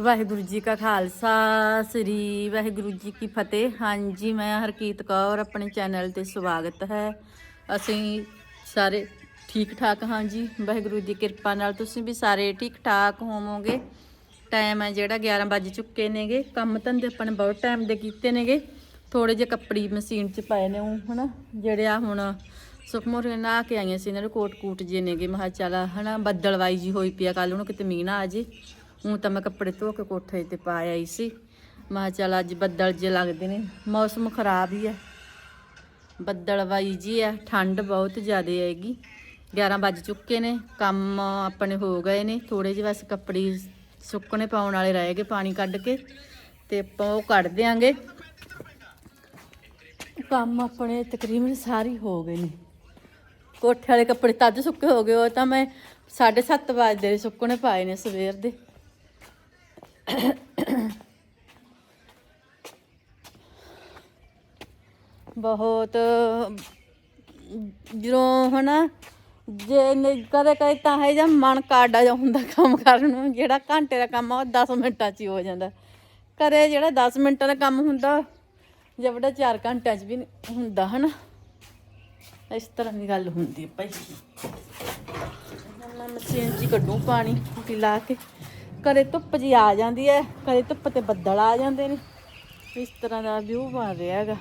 ਵਾਹਿਗੁਰੂ ਜੀ ਕਾ ਖਾਲਸਾ, ਸ੍ਰੀ ਵਾਹਿਗੁਰੂ ਜੀ ਕੀ ਫਤਿਹ। ਹਾਂਜੀ, ਮੈਂ ਹਰਕੀਤ ਕੌਰ, ਆਪਣੇ ਚੈਨਲ ਤੇ ਸਵਾਗਤ ਹੈ। ਅਸੀਂ ਸਾਰੇ ਠੀਕ ਠਾਕ ਹਾਂ ਜੀ। ਵਾਹਿਗੁਰੂ ਦੀ ਕਿਰਪਾ ਨਾਲ ਤੁਸੀਂ ਵੀ ਸਾਰੇ ਠੀਕ ਠਾਕ ਹੋਵੋਗੇ। ਟਾਈਮ ਹੈ ਜਿਹੜਾ 11 ਵੱਜ ਚੁੱਕੇ ਨੇਗੇ। ਕੰਮ ਧੰਦੇ ਆਪਾਂ ਨੇ ਬਹੁਤ ਟਾਈਮ ਦੇ ਕੀਤੇ ਨੇਗੇ। ਥੋੜੇ ਜਿਹੇ ਕੱਪੜੇ ਮਸ਼ੀਨ 'ਚ ਪਾਏ ਨੇ ਉਹ, ਹਨਾ? ਜਿਹੜੇ ਆ ਹੁਣ ਸੁਖਮੋਰ ਨਹਾ ਕੇ ਆਈਆਂ ਸੀ, ਇਹਨਾਂ ਨੂੰ ਕੋਟ ਕੂਟ ਜੇ ਨੇਗੇ। ਮੈਂ ਕਿਹਾ ਚੱਲ, ਹਨਾ, ਬੱਦਲਵਾਈ ਜੀ ਹੋਈ ਪਿਆ ਕੱਲ ਨੂੰ ਕਿਤੇ ਮੀਂਹ ਨਾ ਆ ਜੇ। ਹੁਣ ਤਾਂ ਮੈਂ ਕੱਪੜੇ ਧੋ ਕੇ ਕੋਠੇ ਤੇ ਪਾ ਆਈ ਸੀ। ਮੈਂ ਕਿਹਾ ਚੱਲ ਅੱਜ ਬੱਦਲ ਜੇ ਲੱਗਦੇ ਨੇ, ਮੌਸਮ ਖਰਾਬ ਹੀ ਹੈ ਬੱਦਲਵਾਈ ਜੀ ਹੈ ਠੰਡ ਬਹੁਤ ਜ਼ਿਆਦਾ ਹੈਗੀ। 11 ਵੱਜ ਚੁੱਕੇ ਨੇ, ਕੰਮ ਆਪਣੇ ਹੋ ਗਏ ਨੇ। ਥੋੜੇ ਜਿਹੇ ਬਸ ਕੱਪੜੇ ਸੁੱਕਣੇ ਪਾਉਣ ਵਾਲੇ ਰਹਿ ਗਏ ਪਾਣੀ ਕੱਢ ਕੇ ਤੇ ਆਪਾਂ ਉਹ ਕੱਢ ਦਿਆਂਗੇ। ਕੰਮ ਆਪਣੇ ਤਕਰੀਬਨ ਸਾਰੇ ਹੋ ਗਏ ਨੇ। ਕੋਠੇ ਵਾਲੇ ਕੱਪੜੇ ਤੱਜ ਸੁੱਕੇ ਹੋ ਗਏ, ਉਹ ਤਾਂ ਮੈਂ 7:30 ਵਜੇ ਦੇ ਸੁੱਕਣੇ ਪਾਏ ਨੇ ਸਵੇਰ ਦੇ। ਬਹੁਤ, ਜਦੋਂ ਹਨਾ, ਜੇ ਕਦੇ ਕਦੇ ਤਾਂ ਹੈ ਜਾਂ ਮਨ ਕਾਡਾ ਜਾ ਹੁੰਦਾ ਕੰਮ ਕਰਨ ਨੂੰ, ਜਿਹੜਾ ਘੰਟੇ ਦਾ ਕੰਮ ਆ, ਉਹ 10 ਮਿੰਟਾਂ 'ਚ ਹੀ ਹੋ ਜਾਂਦਾ। ਕਰੇ ਜਿਹੜਾ 10 ਮਿੰਟਾਂ ਦਾ ਕੰਮ ਹੁੰਦਾ, ਜਾਂ ਵੱਡਾ 4 ਘੰਟਿਆਂ 'ਚ ਵੀ ਨਹੀਂ ਹੁੰਦਾ ਹਨਾ। ਇਸ ਤਰ੍ਹਾਂ ਦੀ ਗੱਲ ਹੁੰਦੀ ਹੈ ਭਾਈ। ਮੈਂ ਮਸ਼ੀਨ 'ਚ ਹੀ ਕੱਢੂ ਪਾਣੀ ਲਾ ਕੇ। ਕਦੇ ਧੁੱਪ ਜੀ ਆ ਜਾਂਦੀ ਹੈ ਕਦੇ ਧੁੱਪ ਤੇ ਬੱਦਲ ਆ ਜਾਂਦੇ ਨੇ। ਇਸ ਤਰ੍ਹਾਂ ਦਾ ਵਿਊ ਬਣ ਰਿਹਾ ਹੈਗਾ।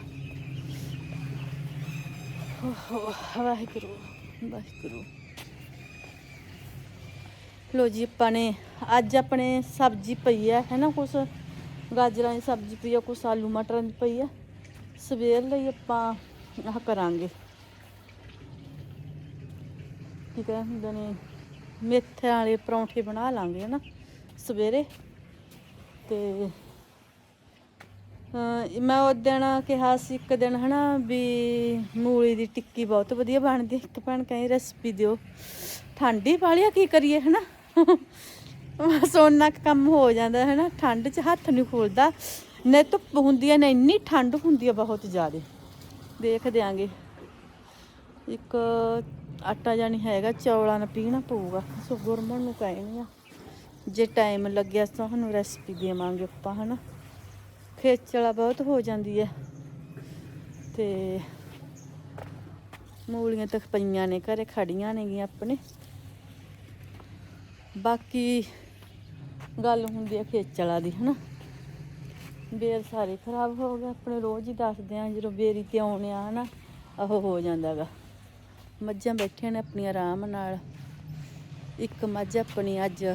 ਵਾਹਿਗੁਰੂ ਵਾਹਿਗੁਰੂ। ਲੋ ਜੀ, ਆਪਾਂ ਨੇ ਅੱਜ ਆਪਣੇ ਸਬਜ਼ੀ ਪਈ ਹੈ ਹੈ ਕੁਛ? ਗਾਜਰਾਂ ਦੀ ਸਬਜ਼ੀ ਪਈ ਹੈ ਕੁਛ ਆਲੂ ਮਟਰਾਂ ਦੀ ਪਈ ਹੈ ਸਵੇਰ ਲਈ ਆਪਾਂ ਆਹ ਕਰਾਂਗੇ। ਕੀ ਕਹਿੰਦੇ ਹੁੰਦੇ ਨੇ ਮੇਥੇ ਵਾਲੇ ਪਰੌਂਠੇ ਬਣਾ ਲਾਂਗੇ ਹਨਾ ਸਵੇਰੇ। ਤੇ ਮੈਂ ਉਹ ਦਿਨ ਕਿਹਾ ਸੀ ਇੱਕ ਦਿਨ, ਹਨਾ, ਵੀ ਮੂਲੀ ਦੀ ਟਿੱਕੀ ਬਹੁਤ ਵਧੀਆ ਬਣਦੀ ਹੈ। ਇੱਕ ਭੈਣ ਕਹਿੰਦੀ, ਰੈਸਪੀ ਦਿਓ। ਠੰਡੀ ਵਾਲੀ ਆ, ਕੀ ਕਰੀਏ, ਹਨਾ? ਸੋਨਾ ਕੰਮ ਹੋ ਜਾਂਦਾ ਹੈ ਨਾ ਠੰਡ 'ਚ ਹੱਥ ਨਹੀਂ ਖੋਲਦਾ। ਨੇ ਧੁੱਪ ਹੁੰਦੀ ਹੈ ਨਾ ਇੰਨੀ ਠੰਡ ਹੁੰਦੀ ਹੈ ਬਹੁਤ ਜ਼ਿਆਦਾ। ਦੇਖ ਦਿਆਂਗੇ। ਇੱਕ ਆਟਾ ਜਾਨੀ ਹੈਗਾ, ਚੌਲਾਂ ਨਾਲ ਪੀਣਾ ਪਊਗਾ। ਸੋ ਗੁਰਮਣ ਨੂੰ ਕਹਿੰਦੀ ਆ। ਜੇ ਟਾਈਮ ਲੱਗਿਆ ਤਾਂ ਤੁਹਾਨੂੰ ਰੈਸਪੀ ਦੇਵਾਂਗੇ ਆਪਾਂ, ਹਨਾ? ਖੇਚਲਾ ਬਹੁਤ ਹੋ ਜਾਂਦੀ ਹੈ। ਤੇ ਮੂਲੀਆਂ ਤੱਕ ਪਈਆਂ ਨੇ, ਘਰੇ ਖੜੀਆਂ ਨੇਗੀਆਂ ਆਪਣੇ। ਬਾਕੀ ਗੱਲ ਹੁੰਦੀ ਹੈ ਖੇਚਲਾ ਦੀ, ਹਨਾ? ਬੇਰ ਸਾਰੇ ਖਰਾਬ ਹੋ ਗਏ, ਆਪਣੇ ਰੋਜ਼ ਹੀ ਦੱਸਦੇ ਆ ਜਦੋਂ ਬੇਰੀ ਤੇ ਆਉਣੇ ਆ, ਹਨਾ? ਉਹ ਹੋ ਜਾਂਦਾਗਾ ਮੱਝਾਂ ਬੈਠੀਆਂ ਨੇ ਆਪਣੀ ਆਰਾਮ ਨਾਲ। ਇੱਕ ਮੱਝ ਆਪਣੀ ਅੱਜ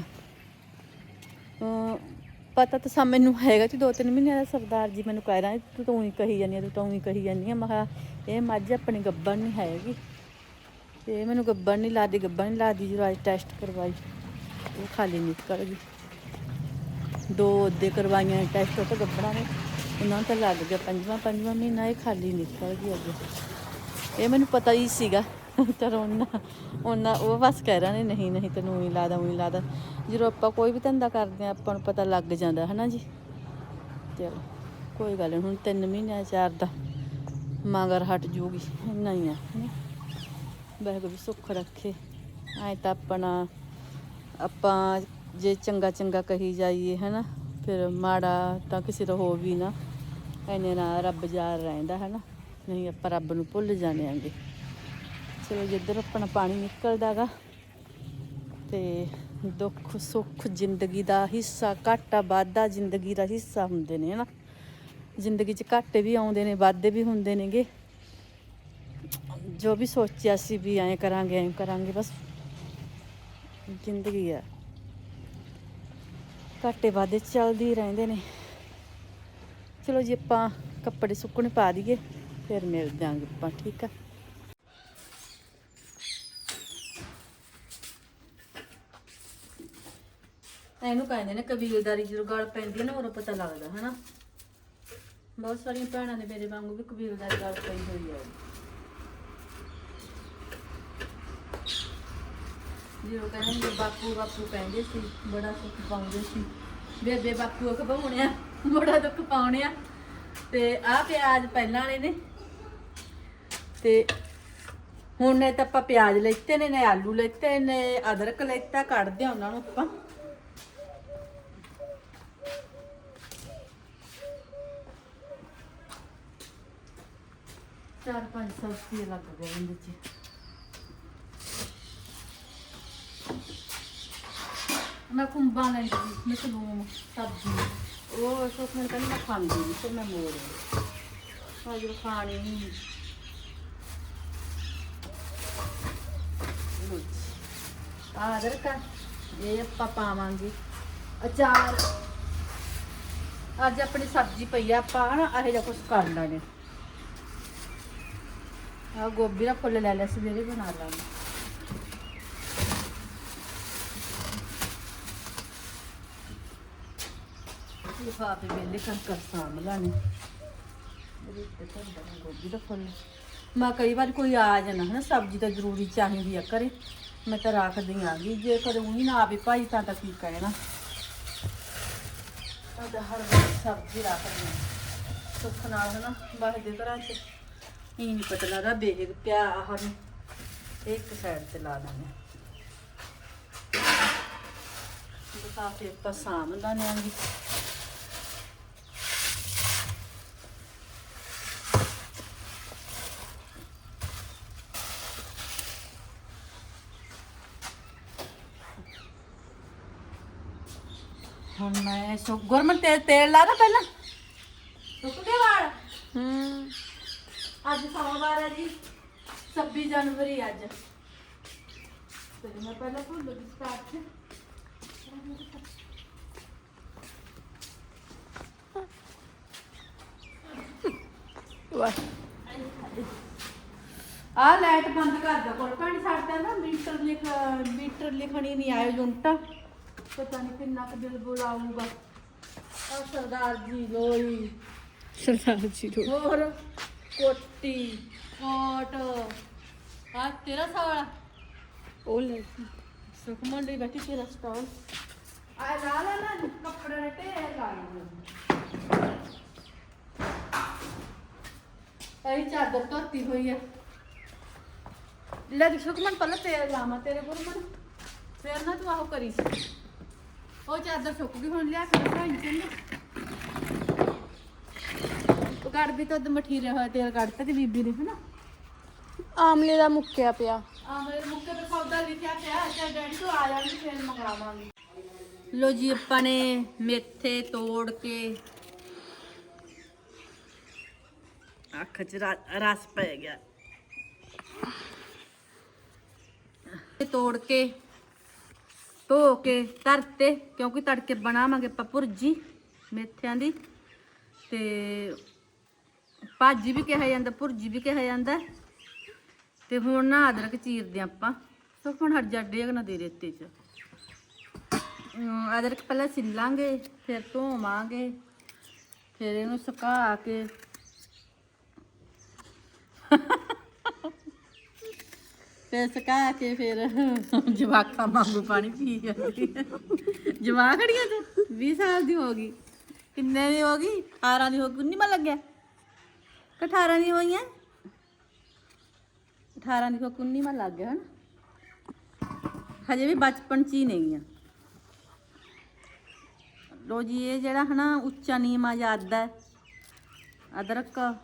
ਪਤਾ ਤਾਂ ਸਾ ਮੈਨੂੰ ਹੈਗਾ ਕਿ ਦੋ ਤਿੰਨ ਮਹੀਨਿਆਂ ਦਾ ਸਰਦਾਰ ਜੀ ਮੈਨੂੰ ਕਹਿ ਰਹੇ ਤੂੰ ਤੂੰ ਹੀ ਕਹੀ ਜਾਂਦੀ ਆ, ਤੂੰ ਤੂੰ ਹੀ ਕਹੀ ਜਾਂਦੀ ਆ। ਮੈਂ ਕਿਹਾ, ਇਹ ਮੱਝ ਆਪਣੀ ਗੱਬਣ ਨਹੀਂ ਹੈਗੀ। ਤੇ ਮੈਨੂੰ ਗੱਬਣ ਨਹੀਂ ਲਾਦੀ, ਗੱਬਣ ਨਹੀਂ ਲਾਦੀ, ਜਦੋਂ ਅੱਜ ਟੈਸਟ ਕਰਵਾਈ, ਉਹ ਖਾਲੀ ਨਿਕਲ ਗਈ। ਦੋ ਉਹਦੇ ਕਰਵਾਈਆਂ ਟੈਸਟ ਉਹ ਤਾਂ ਗੱਬਣਾ ਨੇ। ਉਹਨਾਂ ਨੂੰ ਤਾਂ ਲੱਗ ਗਿਆ, ਪੰਜਵਾਂ ਪੰਜਵਾਂ ਮਹੀਨਾ ਇਹ ਖਾਲੀ ਨਿਕਲ ਗਈ ਅੱਗੇ। ਇਹ ਮੈਨੂੰ ਪਤਾ ਹੀ ਸੀਗਾ। ਚਲੋ ਉਹਨਾਂ ਉਹਨਾਂ ਉਹ ਬਸ ਕਹਿ ਰਹੇ ਨੇ, ਨਹੀਂ ਨਹੀਂ, ਤੈਨੂੰ ਹੀ ਲਾਦਾ ਉਹੀ ਲਾਦਾ ਜਦੋਂ ਆਪਾਂ ਕੋਈ ਵੀ ਧੰਦਾ ਕਰਦੇ ਆ ਆਪਾਂ ਨੂੰ ਪਤਾ ਲੱਗ ਜਾਂਦਾ ਹੈ ਨਾ ਜੀ? ਚਲੋ, ਕੋਈ ਗੱਲ ਨਹੀਂ ਹੁਣ ਤਿੰਨ ਮਹੀਨਿਆਂ ਚਾਰ ਦਾ ਮਗਰ ਹਟ ਜੂਗੀ, ਇੰਨਾ ਹੀ ਆ, ਹਨਾ? ਵਾਹਿਗੁਰੂ ਸੁੱਖ ਰੱਖੇ। ਐ ਤਾਂ ਆਪਣਾ, ਆਪਾਂ ਜੇ ਚੰਗਾ ਚੰਗਾ ਕਹੀ ਜਾਈਏ, ਹਨਾ? ਫਿਰ ਮਾੜਾ ਤਾਂ ਕਿਸੇ ਦਾ ਹੋ ਵੀ ਨਾ। ਐਨੇ ਨਾਲ ਰੱਬ ਯਾਰ ਰਹਿੰਦਾ, ਹਨਾ? ਨਹੀਂ, ਆਪਾਂ ਰੱਬ ਨੂੰ ਭੁੱਲ ਜਾਣੇ ਆਂਗੇ। ਚਲੋ ਜਿੱਧਰ ਆਪਣਾ ਪਾਣੀ ਨਿਕਲਦਾਗਾ ਤੇ ਦੁੱਖ ਸੁੱਖ ਜ਼ਿੰਦਗੀ ਦਾ ਹਿੱਸਾ, ਘਾਟਾ ਵਾਧਾ ਜ਼ਿੰਦਗੀ ਦਾ ਹਿੱਸਾ ਹੁੰਦੇ ਨੇ, ਹਨਾ? ਜ਼ਿੰਦਗੀ 'ਚ ਘਾਟੇ ਵੀ ਆਉਂਦੇ ਨੇ, ਵਾਧੇ ਵੀ ਹੁੰਦੇ ਨੇਗੇ। ਜੋ ਵੀ ਸੋਚਿਆ ਸੀ ਵੀ ਐਂ ਕਰਾਂਗੇ ਐਂ ਕਰਾਂਗੇ, ਬਸ ਜ਼ਿੰਦਗੀ ਆ। ਘਾਟੇ ਵਾਧੇ ਚੱਲਦੀ ਰਹਿੰਦੇ ਨੇ। ਚਲੋ ਜੀ, ਆਪਾਂ ਕੱਪੜੇ ਸੁੱਕਣੇ ਪਾ ਦਈਏ, ਫਿਰ ਮਿਲ ਜਾਾਂਗੇ ਆਪਾਂ, ਠੀਕ ਆ? ਇਹਨੂੰ ਕਹਿੰਦੇ ਨੇ ਕਬੀਲਦਾਰੀ ਜਦੋਂ ਗੱਲ ਪੈਂਦੀ ਹੈ ਨਾ ਉਦੋਂ ਪਤਾ ਲੱਗਦਾ, ਹਨਾ? ਬਹੁਤ ਸਾਰੀਆਂ ਭੈਣਾਂ ਨੇ ਮੇਰੇ ਵਾਂਗੂ ਵੀ ਕਬੀਲਦਾਰੀ ਗੱਲ ਪਈ ਹੋਈ ਹੈ ਜਦੋਂ ਕਹਿੰਦੇ ਬਾਪੂ ਬਾਪੂ ਕਹਿੰਦੇ ਸੀ, ਬੜਾ ਸੁੱਖ ਪਾਉਂਦੇ ਸੀ। ਬੇਬੇ ਬਾਪੂ ਉਹ ਬੜਾ ਦੁੱਖ ਪਾਉਣਿਆ ਤੇ ਆਹ ਪਿਆਜ਼ ਪਹਿਲਾਂ ਵਾਲੇ ਨੇ। ਤੇ ਹੁਣ ਨੇ ਤਾਂ ਆਪਾਂ ਪਿਆਜ਼ ਲੈਤੇ ਨੇ ਨੇ ਆਲੂ ਲੈਤੇ ਨੇ, ਅਦਰਕ ਲੈਤਾ ਕੱਢਦੇ ਆ ਉਹਨਾਂ ਨੂੰ ਆਪਾਂ। ਚਾਰ ਪੰਜ ਸੌ ਰੁਪਏ ਲੱਗ ਗਏ ਇਹਦੇ ਚ। ਮੈਂ ਕੁੰਬਾਂ ਲੈਂਦੀ ਸੀ ਮਸ਼ਰੂਮ ਸਬਜ਼ੀ। ਉਹ ਸੁੱਖ ਮੈਂ ਕਹਿੰਦੀ ਮੈਂ ਖਾਂਦੀ ਨਹੀਂ ਫਿਰ ਮੈਂ ਮੋੜ ਆਈ ਜੋ ਖਾਣੀ ਨਹੀਂ ਆ ਅਦਰਕ ਇਹ ਆਪਾਂ ਪਾਵਾਂਗੇ। ਅਚਾਰ। ਅੱਜ ਆਪਣੀ ਸਬਜ਼ੀ ਪਈ ਆ, ਆਪਾਂ ਨਾ ਇਹੋ ਜਿਹਾ ਕੁਝ ਕਰ ਲੈਣੇ ਆ ਗੋਭੀ ਦਾ ਫੁੱਲ ਲੈ ਲਿਆ ਸਵੇਰੇ ਬਣਾ ਲਾਂਗੇ। ਲਿਫਾਫੇ ਵੇਲੇ ਕਰ ਕਰ ਸਾਂਭ ਲਾਣੇ। ਗੋਭੀ ਦਾ ਫੁੱਲ। ਮੈਂ ਕਈ ਵਾਰ ਕੋਈ ਆ ਜਾਣਾ ਹੈ ਸਬਜ਼ੀ ਤਾਂ ਜ਼ਰੂਰੀ ਚਾਹੀਦੀ ਆ ਕਰੇ ਮੈਂ ਤਾਂ ਰੱਖਦੀ ਆ ਗਈ ਜੇ ਕਦੇ ਉਹੀ ਨਾ ਆਵੇ ਭਾਈ ਤਾਂ ਤਾਂ ਕੀ ਕਹਿਣਾ। ਤਾਂ ਹਰ ਵਾਰ ਸਬਜ਼ੀ ਰੱਖਦੀ ਆ। ਸੁੱਖ ਨਾਲ ਹੈ ਨਾ ਬਾਹਰ ਦੇ ਘਰਾਂ 'ਚ। ਇਹ ਨਹੀਂ ਪਤਾ ਲੱਗਦਾ ਬੇਗ ਪਿਆ ਆਹ ਨੂੰ। ਇੱਕ ਸਾਈਡ ਤੇ ਲਾ ਲੈਣੇ ਲਿਫਾਫੇ ਆਪਾਂ ਸਾਂਭ ਲਾਂਗੇ ਹੁਣ ਮੈਂ ਸੁੱਕ ਗੁਰਮਨ, ਤੇਲ ਤੇਲ ਲਾ ਦਾ ਪਹਿਲਾਂ ਸੁੱਕ ਗਏ ਵਾਲ ਹੂੰ ਅੱਜ ਸੋਮਵਾਰ ਹੈ ਜੀ 26 ਜਨਵਰੀ ਅੱਜ। ਤੇ ਮੈਂ ਪਹਿਲਾਂ ਭੁੱਲ ਗਈ ਸਟਾਰਟ ਆ ਲਾਈਟ ਬੰਦ ਕਰ ਦੋ ਕੋਲ ਪਾਣੀ ਛੱਡਦਾ ਨਾ ਮੀਟਰ ਲਿਖ ਮੀਟਰ ਲਿਖਣੀ ਨਹੀਂ ਆਇਓ ਯੂਨਿਟ। ਪਤਾ ਨਹੀਂ ਕਿੰਨਾ ਕੁ ਬਿੱਲ ਬੁਲਾਊਗਾ। ਆ ਸਰਦਾਰ ਜੀ ਲੋਈ ਸਰਦਾਰ ਜੀ ਰੋ ਹੋਰ? ਕੋਟੀ। ਕੋਟ। ਆ ਤੇਰਾ ਸਾਲਾ ਉਹ ਲੈ। ਸੁਖਮਨ ਦੀ ਬੈਠੀ ਤੇਰਾ ਸਟਾਲ ਆ ਲਾ ਲਾ ਨਾ ਕੱਪੜੇ ਨੇ ਢੇਰ ਲਾ ਲਈ ਇਹ ਚਾਦਰ ਧੋਤੀ ਹੋਈ ਆ। ਲੈ ਦੇ ਸੁਖਮਨ ਪਹਿਲਾਂ ਤੇਲ ਲਾਵਾਂ ਤੇਰੇ ਕੋਲ ਮਨ ਫੇਰ ਨਾ ਤੂੰ ਆਹੋ ਕਰੀ। ਸੀ ਉਹ ਚਾਦਰ ਸੁੱਕ ਗਈ ਹੁਣ ਲਿਆ ਕੇ ਰੱਖਾਂ ਚੰਗਾ ਕੱਢ ਵੀ ਤਾਂ ਮਠੀਰੇ ਹੋਇਆ ਤੇਲ ਕੱਢਤਾ ਤੇ ਬੀਬੀ ਨੇ ਹਨਾ? ਆਮਲੇ ਦਾ ਮੁੱਕਿਆ ਪਿਆ। ਆ ਮੇਰੇ ਮੁੱਕੇ ਤੇ ਸੌਦਾ ਲਿਖਿਆ ਪਿਆ ਚੱਲ ਡੈਡੀ ਤੋਂ ਆ ਜਾਣਗੇ ਫੇਰ ਮੰਗਾਵਾਂਗੇ ਲੋ ਜੀ ਆਪਾਂ ਨੇ ਮੇਥੇ ਤੋੜ ਕੇ ਅੱਖ 'ਚ ਰਸ ਪੈ ਗਿਆ। ਤੋੜ ਕੇ ਧੋ ਕੇ ਧਰਤੇ ਕਿਉਂਕਿ ਤੜਕੇ ਬਣਾਵਾਂਗੇ ਆਪਾਂ ਭੁਰਜੀ ਮੇਥਿਆਂ ਦੀ। ਤੇ ਭਾਜੀ ਵੀ ਕਿਹਾ ਜਾਂਦਾ, ਭੁਰਜੀ ਵੀ ਕਿਹਾ ਜਾਂਦਾ। ਤੇ ਹੁਣ ਨਾ ਅਦਰਕ ਚੀਰਦੇ ਆਪਾਂ। ਸੋ ਹੁਣ ਹਟ ਜਾ ਡੇਗ ਨਾ ਦੇ ਰੇਤੇ ਚ। ਅਦਰਕ ਪਹਿਲਾਂ ਛਿੱਲਾਂਗੇ, ਫਿਰ ਧੋਵਾਂਗੇ, ਫਿਰ ਇਹਨੂੰ ਸੁਕਾ ਕੇ। ਫਿਰ ਸੁਕਾ ਕੇ ਫਿਰ ਜਵਾਕਾਂ ਵਾਂਗੂ ਪਾਣੀ ਪੀ ਜਾਂਦੀ ਹੈ ਜਵਾਕੜੀਆਂ ਤੇ? 20 ਸਾਲ ਦੀ ਹੋ ਗਈ। ਕਿੰਨੇ ਦੀ ਹੋ ਗਈ? 18 ਦੀ ਹੋ ਗਈ। ਨਹੀਂ ਮਾ ਲੱਗਿਆ। ਕਿ 18 ਦੀ ਹੋਈਆਂ। 18 ਦੀ ਕੋ 19 ਮਾ ਲੱਗ ਗਿਆ ਹਨ। ਹਜੇ ਵੀ ਬਚਪਨ ਚ ਹੀ ਨਹੀਂ ਲੋ ਜੀ, ਇਹ ਜਿਹੜਾ ਹਨਾ ਉੱਚਾ ਨੀਮਾ ਯਾਦਾ ਹੈ। ਅਦਰਕ।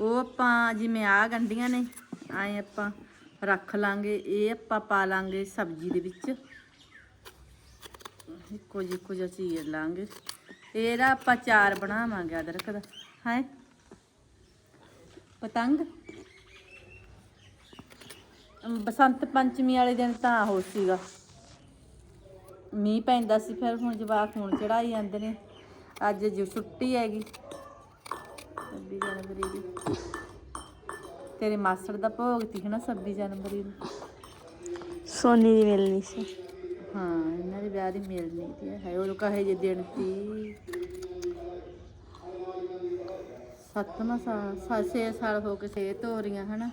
ਉਹ ਆਪਾਂ ਜਿਵੇਂ ਆ ਗੰਡੀਆਂ ਨੇ, ਆਏ ਆਪਾਂ ਰੱਖ ਲਾਂਗੇ। ਇਹ ਆਪਾਂ ਪਾ ਲਾਂਗੇ ਸਬਜ਼ੀ ਦੇ ਵਿੱਚ। ਇੱਕੋ ਜਿਹੀ, ਇੱਕੋ ਜਿਹਾ ਚੀਰ ਲਾਂਗੇ। ਇਹਦਾ ਆਪਾਂ ਚਾਰ ਬਣਾਵਾਂਗੇ ਅਦਰਕ ਦਾ। ਹੈ? ਪਤੰਗ? ਬਸੰਤ ਪੰਚਮੀ ਵਾਲੇ ਦਿਨ ਤਾਂ ਉਹ ਸੀਗਾ। ਮੀਂਹ ਪੈਂਦਾ ਸੀ ਫਿਰ ਹੁਣ ਜਵਾਕ ਹੁਣ ਚੜਾਈ ਜਾਂਦੇ ਨੇ। ਅੱਜ ਜੋ ਛੁੱਟੀ ਹੈਗੀ। 26 ਜਨਵਰੀ ਦੀ। ਤੇਰੇ ਮਾਸੜ ਦਾ ਭੋਗ ਤੀ ਹਨਾ 26 ਜਨਵਰੀ ਨੂੰ? ਸੋਨੀ ਦੀ ਮਿਲਣੀ ਸੀ। ਹਾਂ ਇਹਨਾਂ ਦੇ ਵਿਆਹ ਦੀ ਮਿਲਣੀ ਹੈ ਉਹ ਕਹੇ ਜੇ ਦਿਨ ਤੀ ਸੱਤਵਾਂ ਸਾਲ ਸਾ- ਛੇ ਸਾਲ ਹੋ ਕੇ ਸਿਹਤ ਹੋ ਰਹੀਆਂ ਹਨਾ?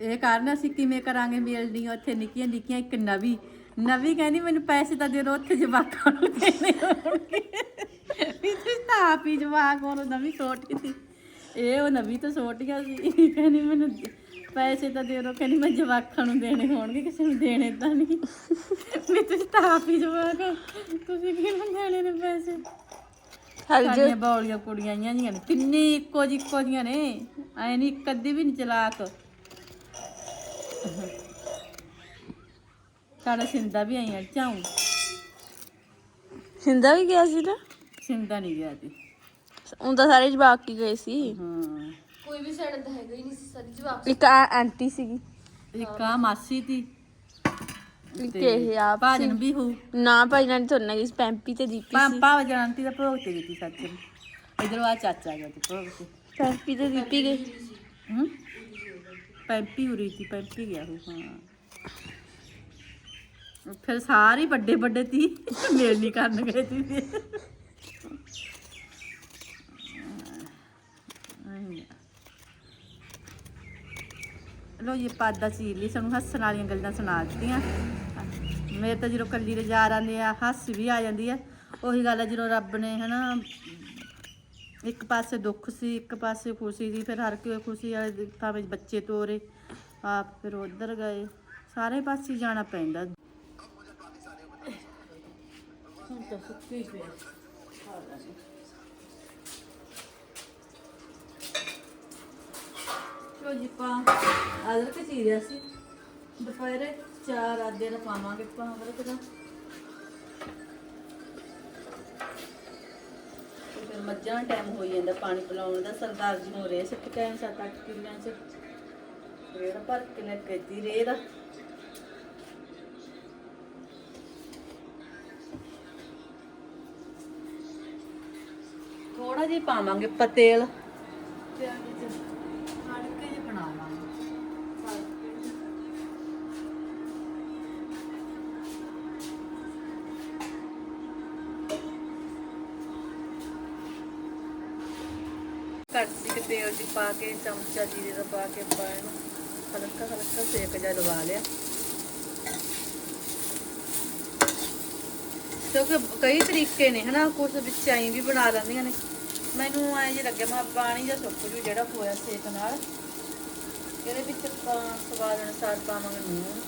ਇਹ ਕਾਰਨ ਅਸੀਂ ਕਿਵੇਂ ਕਰਾਂਗੇ ਮਿਲਣੀ ਉੱਥੇ ਨਿੱਕੀਆਂ ਨਿੱਕੀਆਂ ਇੱਕ ਨਵੀਂ ਨਵੀਂ ਕਹਿੰਦੀ ਮੈਨੂੰ ਪੈਸੇ ਤਾਂ ਦੇ ਦੋ ਉੱਥੇ ਜਵਾਕਾਂ ਨੂੰ ਦੇਣੇ ਹੋਣਗੇ ਵੀ ਤੁਸੀਂ ਤਾਂ ਆਪ ਹੀ ਜਵਾਕ ਉਹਨੂੰ ਨਵੀਂ ਸੋਟੀ ਸੀ ਇਹ ਉਹ ਨਵੀਂ ਤਾਂ ਸੋਟੀਆਂ ਸੀ ਕਹਿੰਦੀ ਮੈਨੂੰ ਪੈਸੇ ਤਾਂ ਦੇ ਦੋ ਕਹਿੰਦੀ ਮੈਂ ਜਵਾਕਾਂ ਨੂੰ ਦੇਣੇ ਹੋਣਗੇ ਕਿਸੇ ਨੂੰ ਦੇਣੇ ਤਾਂ ਨਹੀਂ। ਵੀ ਤੁਸੀਂ ਤਾਂ ਆਪ ਹੀ ਜਵਾਕ ਹੋ, ਤੁਸੀਂ ਕਿਹਨੂੰ ਦੇਣੇ ਨੇ ਪੈਸੇ? ਸਾਡੀਆਂ ਬੌਲੀਆਂ ਕੁੜੀਆਂ ਆਈਆਂ ਜੀਆਂ ਨੇ। ਤਿੰਨੇ ਇੱਕੋ ਜਿਹੀ ਇੱਕੋ ਜੀਆਂ ਨੇ। ਐ ਨਹੀਂ ਇੱਕ ਅੱਧੀ ਵੀ ਨਹੀਂ ਚਲਾਕ। ਸਾਡਾ ਸਿੰਦਾ ਵੀ ਆਈਆਂ ਚਾਉ ਸਿੰਦਾ ਵੀ ਗਿਆ ਸੀ ਨਾ? ਸਿੰਦਾ ਨਹੀਂ ਗਿਆ ਸੀ ਉਹ ਤਾਂ ਸਾਰੇ ਜਵਾਕ ਹੀ ਗਏ ਸੀ। ਹਾਂ। ਇੱਕ ਆ ਆਂਟੀ ਸੀਗੀ। ਇੱਕ ਆ ਮਾਸੀ ਦੀ ਇੱਕ ਇਹ ਆ ਭਾਜਨ ਵੀ ਹੂ। ਨਾ ਭਾਈ ਨਾਲ ਤੁਰਨਾ ਗਈ ਸੀ ਪੈਂਪੀ ਤੇ ਦੀਪੀ ਪਾ ਸੀ ਪਾ ਜਨੰਤੀ ਦਾ ਭੋਗ ਤੇ ਗਈ ਸੱਚ। ਇਧਰ ਆ ਚਾਚਾ ਗਿਆ ਤੇ ਭੋਗ ਤੇ। ਪੈਂਪੀ ਤੇ ਦੀਪੀ ਗਏ। ਹੂੰ? ਪੈਂਪੀ ਉਰੀ ਸੀ ਪੈਂਪੀ ਗਿਆ ਉਹ ਹਾਂ। ਫਿਰ ਸਾਰੇ ਵੱਡੇ ਵੱਡੇ ਤੀ ਮੇਲ ਨਹੀਂ ਕਰਨ ਗਏ ਤੀ ਲੋ ਇਹ ਪਾਦਾ ਚੀਰ ਲਈ, ਸਾਨੂੰ ਹੱਸਣ ਵਾਲੀਆਂ ਗੱਲਾਂ ਸੁਣਾ ਦਿੱਤੀਆਂ। ਮੇਰੇ ਤਾਂ ਜਦੋਂ ਕੱਲੀ ਦੇ ਯਾਰ ਆਉਂਦੇ ਆ, ਹੱਸ ਵੀ ਆ ਜਾਂਦੀ ਆ। ਉਹੀ ਗੱਲ ਆ, ਜਦੋਂ ਰੱਬ ਨੇ ਹਨਾ, ਇੱਕ ਪਾਸੇ ਦੁੱਖ ਸੀ, ਇੱਕ ਪਾਸੇ ਖੁਸ਼ੀ ਸੀ, ਫਿਰ ਹਰ ਕੋਈ ਖੁਸ਼ੀ ਵਾਲੇ ਦੇ ਭਾਵੇਂ ਬੱਚੇ ਤੋਰੇ, ਆਪ ਫਿਰ ਉਧਰ ਗਏ। ਸਾਰੇ ਪਾਸੇ ਜਾਣਾ ਪੈਂਦਾ। ਹੁਣ ਤਾਂ ਸੁੱਤੀ ਪਿਆ ਲੋ ਜੀ ਅਦਰਕ ਚੀਰਿਆ ਸੀ। ਦੁਪਹਿਰੇ ਚਾਰ ਆਦੇ ਦਾ ਪਾਵਾਂਗੇ ਪਾ ਅਦਰਕ ਦਾ। ਫਿਰ ਮੱਝਾਂ ਟਾਈਮ ਹੋਈ ਜਾਂਦਾ ਪਾਣੀ ਪਿਲਾਉਣ ਦਾ। ਸਰਦਾਰ ਜੀ ਨੂੰ ਰੇ ਸਿੱਟ ਕੇ ਆਏ ਸੱਤ ਅੱਠ ਕਿੱਲਿਆਂ ਚ। ਰੇੜ ਭਰ ਕੇ ਲੈ ਕੇ ਦੀ। ਰੇ ਥੋੜਾ ਜਿਹਾ ਪਾਵਾਂਗੇ ਪਤੇਲ ਤੇ ਆ ਵਿੱਚ ਹਲਕੇ ਜਿਹਾ ਬਣਾਵਾਂਗੇ ਕੜਛੀ ਕੇ ਤੇਲ ਦੀ ਪਾ ਕੇ ਚਮਚਾ ਜੀਰੇ ਦਾ ਪਾ ਕੇ ਆਪਾਂ ਇਹਨੂੰ ਹਲਕਾ ਹਲਕਾ ਸੇਕ ਜਿਹਾ ਲਵਾ ਲਿਆ। ਕਿਉਂਕਿ ਕਈ ਤਰੀਕੇ ਨੇ, ਹਨਾ ਕੁਝ ਵਿੱਚ ਐਂ ਵੀ ਬਣਾ ਲੈਂਦੀਆਂ ਨੇ। ਮੈਨੂੰ ਐਂ ਜੇ ਲੱਗਿਆ, ਮੈਂ ਪਾਣੀ ਜਾਂ ਸੁੱਕ ਜੂ ਜਿਹੜਾ ਹੋਇਆ ਸੇਕ ਨਾਲ। ਇਹਦੇ ਵਿੱਚ ਆਪਾਂ ਸਵਾਦ ਅਨੁਸਾਰ ਪਾਵਾਂਗੇ ਨੂਣ।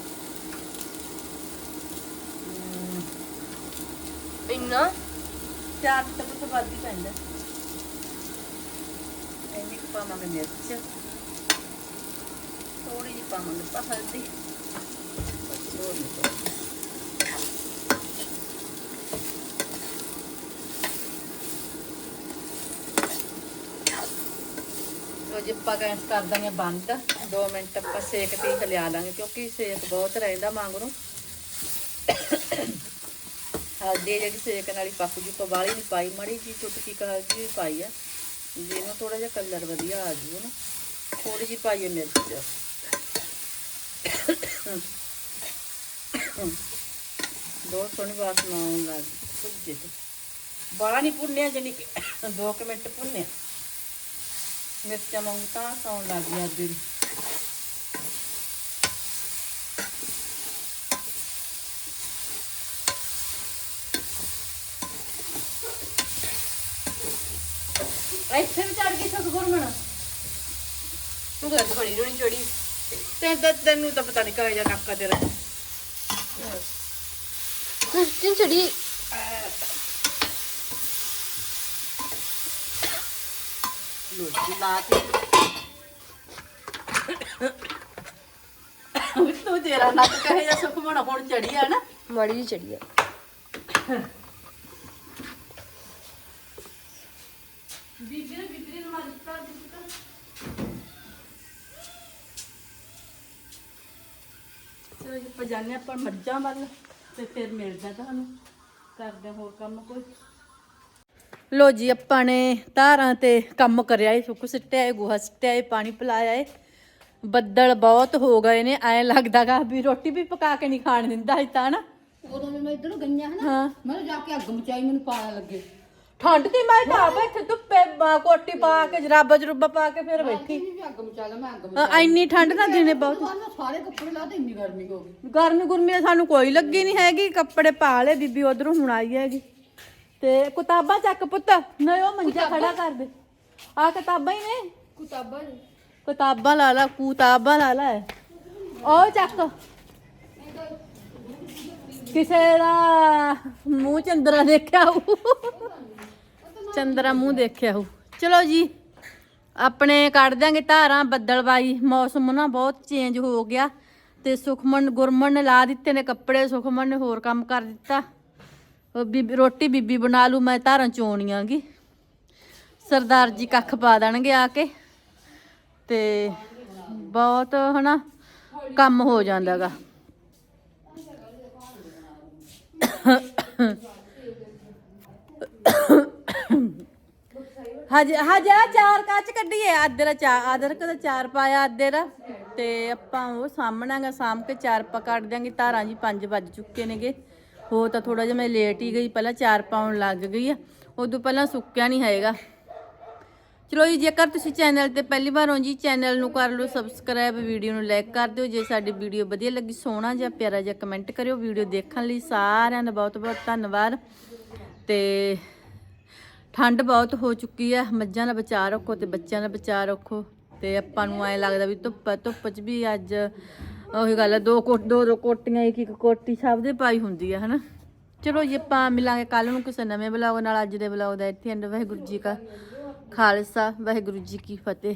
ਇੰਨਾ ਚਾਰ ਟੱਪ ਤੋਂ ਵੱਧ ਹੀ ਪੈਂਦਾ। ਇੰਨੀ ਕੁ ਪਾਵਾਂਗੇ ਮਿਰਚ। ਥੋੜੀ ਜਿਹੀ ਪਾਵਾਂਗੇ ਪਾ ਹਲਦੀ। ਬਸ ਹੋਰ ਨਹੀਂ ਪਾਉਣੀ। ਲੋ ਜੀ, ਆਪਾਂ ਗੈਸ ਕਰ ਦਾਂਗੇ ਬੰਦ। 2 ਮਿੰਟ ਆਪਾਂ ਸੇਕ ਤੇ ਹੀ ਲਾਂਗੇ, ਕਿਉਂਕਿ ਸੇਕ ਬਹੁਤ ਰਹਿੰਦਾ ਮੰਗਰੋਂ। ਹਲਦੀ ਜਿਹੜੀ ਸੇਕ ਨਾਲ ਹੀ ਪੱਕ ਜੂ ਪਵਾਲੀ ਨਹੀਂ ਪਾਈ, ਮੜੀ ਜੀ ਚੁਟਕੀ ਕ ਹਲਦੀ ਵੀ ਪਾਈ ਆ। ਜਿਹਨੂੰ ਥੋੜਾ ਜਿਹਾ ਕਲਰ ਵਧੀਆ ਆ ਜੂ ਨਾ ਥੋੜੀ ਜਿਹੀ ਪਾਈਏ ਮਿਰਚ। ਬਹੁਤ ਸੋਹਣੀ ਵਾਸਨਾ ਆਉਣ ਲੱਗ ਗਈ, ਭੁੱਜੇ ਤੇ। ਬਾਲਾ ਨਹੀਂ ਭੁੰਨਿਆ ਜਾਨੀ ਕਿ 2 ਮਿੰਟ ਭੁੰਨਿਆ। ਮਿਰਚਾਂ ਵਾਂਗੂ ਤਾਂ ਸੌਣ ਲੱਗ ਗਿਆ ਅੱਧੀ ਇੱਥੇ ਵੀ ਚੜ ਗਈ ਸਭ ਗੁਰਮਣ ਤੂੰ ਤਾਂ ਖੜੀ ਨੂੰ ਨਹੀਂ ਚੜੀ ਤੇ ਤਾਂ ਤੈਨੂੰ ਤਾਂ ਪਤਾ ਨਹੀਂ ਕਹੇ ਜਾ ਨੱਕਾ ਤੇਰਾ। ਕਿਉਂ ਚੜੀ। ਲੋਟੀ ਲਾਤੀ ਤੂੰ ਤੇਰਾ ਨੱਕ ਕਹੇ ਜਾ ਸੁਖਮਣ ਹੁਣ ਚੜੀ ਆ ਨਾ। ਮਾੜੀ ਚੜੀ ਆ ਬੀਬੀ ਨੇ ਬੀਬੀ ਨੂੰ ਮਾਰ ਦਿੱਤਾ ਦਿੱਤਾ ਚਲੋ ਜੀ ਆਪਾਂ ਜਾਂਦੇ ਆਪਾਂ ਮੱਝਾਂ ਵੱਲ ਤੇ ਫਿਰ ਮਿਲਦਾ ਤੁਹਾਨੂੰ ਕਰਦੇ ਹੋਰ ਕੰਮ ਕੋਈ। ਲੋ ਜੀ ਆਪਾਂ ਨੇ ਧਾਰਾਂ ਤੇ ਕੰਮ ਕਰਿਆ ਏ ਸੁੱਕ ਸਿੱਟਿਆ ਏ ਗੋਹਾ ਸਿੱਟਿਆ ਏ ਪਾਣੀ ਪਿਲਾਇਆ ਏ। ਬੱਦਲ ਬਹੁਤ ਹੋ ਗਏ ਨੇ ਐ ਲੱਗਦਾਗਾ ਵੀ ਰੋਟੀ ਵੀ ਪਕਾ ਕੇ ਨਹੀਂ ਖਾਣ ਦਿੰਦਾ ਅੱਜ ਤਾਂ ਨਾ ਉਦੋਂ ਮੈਂ ਇੱਧਰੋਂ ਗਈਆਂ ਹਨਾ ਹਾਂ। ਮੈਂ ਜਾ ਕੇ ਅੱਗ ਮਚਾਈ ਮੈਨੂੰ ਪਾਣਾ ਲੱਗੇ। ਠੰਡ ਦੀ ਮੈਂ ਤਾਂ ਆਪ ਇੱਥੇ ਧੁੱਪੇ ਬ- ਕੋਟੀ ਪਾ ਕੇ ਜਰਾਬਾ ਜਰੂਬਾ ਪਾ ਕੇ ਫਿਰ ਬੈਠੀ। ਵੀ ਵੀ ਅੱਗ ਮਚਾ ਲਾ ਮੈਂ ਅੱਗ ਅ, ਇੰਨੀ ਠੰਡ ਨਾ ਦਿਨੇ ਬਹੁਤ। ਸਾਰੇ ਕੱਪੜੇ ਲਾ ਤੇ ਇੰਨੀ ਗਰਮੀ ਹੋ ਗਈ। ਗਰਮੀ ਗੁਰਮੀ ਸਾਨੂੰ ਕੋਈ ਲੱਗੀ ਨਹੀਂ ਹੈਗੀ ਕੱਪੜੇ ਪਾ ਲਏ ਬੀਬੀ ਉਧਰੋਂ ਹੁਣ ਆਈ ਹੈਗੀ। ਤੇ ਕਿਤਾਬਾਂ ਚੱਕ ਪੁੱਤ ਨਹੀਂ ਉਹ ਮੰਜਾ ਖੜਾ ਕਰ ਦੇ। ਆ ਕਿਤਾਬਾਂ ਹੀ ਨੇ। ਕਿਤਾਬਾਂ ਨੇ। ਕਿਤਾਬਾਂ ਲਾ ਲਾ ਕਿਤਾਬਾਂ ਲਾ ਲਾ। ਉਹ ਚੱਕ। ਕਿਸੇ ਦਾ ਮੂੰਹ ਚੰਦਰਾ ਦੇਖਿਆ ਹੋਊ। ਚੰਦਰਾ ਮੂੰਹ ਦੇਖਿਆ ਹੋ ਚਲੋ ਜੀ, ਆਪਣੇ ਕੱਢ ਦਿਆਂਗੇ ਧਾਰਾਂ ਬੱਦਲਬਾਈ ਮੌਸਮ ਨਾ ਬਹੁਤ ਚੇਂਜ ਹੋ ਗਿਆ ਤੇ ਸੁਖਮਨ, ਗੁਰਮਨ ਨੇ ਲਾ ਦਿੱਤੇ ਨੇ ਕੱਪੜੇ। ਸੁਖਮਨ ਨੇ ਹੋਰ ਕੰਮ ਕਰ ਦਿੱਤਾ। ਬੀਬੀ ਰੋਟੀ ਬੀਬੀ ਬਣਾ ਲੂ ਮੈਂ ਧਾਰਾਂ ਚੋਣੀਆਂਗੀ। ਸਰਦਾਰ ਜੀ ਕੱਖ ਪਾ ਦੇਣਗੇ ਆ ਕੇ। ਤੇ ਬਹੁਤ ਹਨਾ, ਕੰਮ ਹੋ ਜਾਂਦਾਗਾ। ਹਜੇ ਹਜੇ ਆਹ ਚਾਰ ਕੱਚ ਕੱਢੀਏ। ਆਦਰ ਚਾ ਆਦਰ ਕਦਾ ਚਾਰ ਪਾਇਆ ਆਦਰ ਤੇ ਆਪਾਂ ਉਹ ਸਾਹਮਣਾਗਾ ਸਾਹਮ ਕੇ ਚਾਰ ਪਾ ਕੱਢ ਦਿਆਂਗੇ। ਧਾਰਾਂ ਜੀ 5 ਵੱਜ ਚੁੱਕੇ ਨੇਗੇ। ਹੋ ਤਾਂ ਥੋੜਾ ਜਿਹਾ ਮੈਂ ਲੇਟ ਹੀ ਗਈ। ਪਹਿਲਾਂ ਚਾਰ ਪਾਉਣ ਲੱਗ ਗਈ ਆ। ਉਦੋਂ ਪਹਿਲਾਂ ਸੁੱਕਿਆ ਨਹੀਂ ਹੈਗਾ। ਚਲੋ ਜੀ, ਜੇਕਰ ਤੁਸੀਂ ਚੈਨਲ ਤੇ ਪਹਿਲੀ ਵਾਰ ਹੋ ਜੀ ਚੈਨਲ ਨੂੰ ਕਰ ਲਓ ਸਬਸਕ੍ਰਾਈਬ ਵੀਡੀਓ ਨੂੰ ਲਾਈਕ ਕਰ ਦਿਓ। ਜੇ ਸਾਡੀ ਵੀਡੀਓ ਵਧੀਆ ਲੱਗੀ, ਸੋਹਣਾ ਜਿਹਾ ਪਿਆਰਾ ਜਿਹਾ ਕਮੈਂਟ ਕਰਿਓ। ਵੀਡੀਓ ਦੇਖਣ ਲਈ ਸਾਰਿਆਂ ਦਾ ਬਹੁਤ ਬਹੁਤ ਧੰਨਵਾਦ। ਤੇ ਠੰਡ ਬਹੁਤ ਹੋ ਚੁੱਕੀ ਹੈ ਮੱਝਾਂ ਦਾ ਬਚਾਅ ਰੱਖੋ ਤੇ ਬੱਚਿਆਂ ਦਾ ਬਚਾਅ ਰੱਖੋ ਤੇ ਆਪਾਂ ਨੂੰ ਐ ਲੱਗਦਾ ਵੀ ਧੁੱਪ ਧੁੱਪ 'ਚ ਵੀ ਅੱਜ ਉਹੀ ਗੱਲ ਹੈ ਦੋ ਕੋਟ, ਦੋ ਦੋ ਕੋਟੀਆਂ ਇੱਕ ਇੱਕ ਕੋਟੀ ਸਭ ਦੇ ਪਾਈ ਹੁੰਦੀ ਹੈ ਹਨਾ? ਚਲੋ ਜੀ, ਆਪਾਂ ਮਿਲਾਂਗੇ ਕੱਲ ਨੂੰ ਕਿਸੇ ਨਵੇਂ ਬਲੌਗ ਨਾਲ, ਅੱਜ ਦੇ ਬਲੌਗ ਦਾ ਇੱਥੇ ਐਂਡ ਵਾਹਿਗੁਰੂ ਜੀ ਕਾ ਖਾਲਸਾ, ਵਾਹਿਗੁਰੂ ਜੀ ਕੀ ਫਤਿਹ।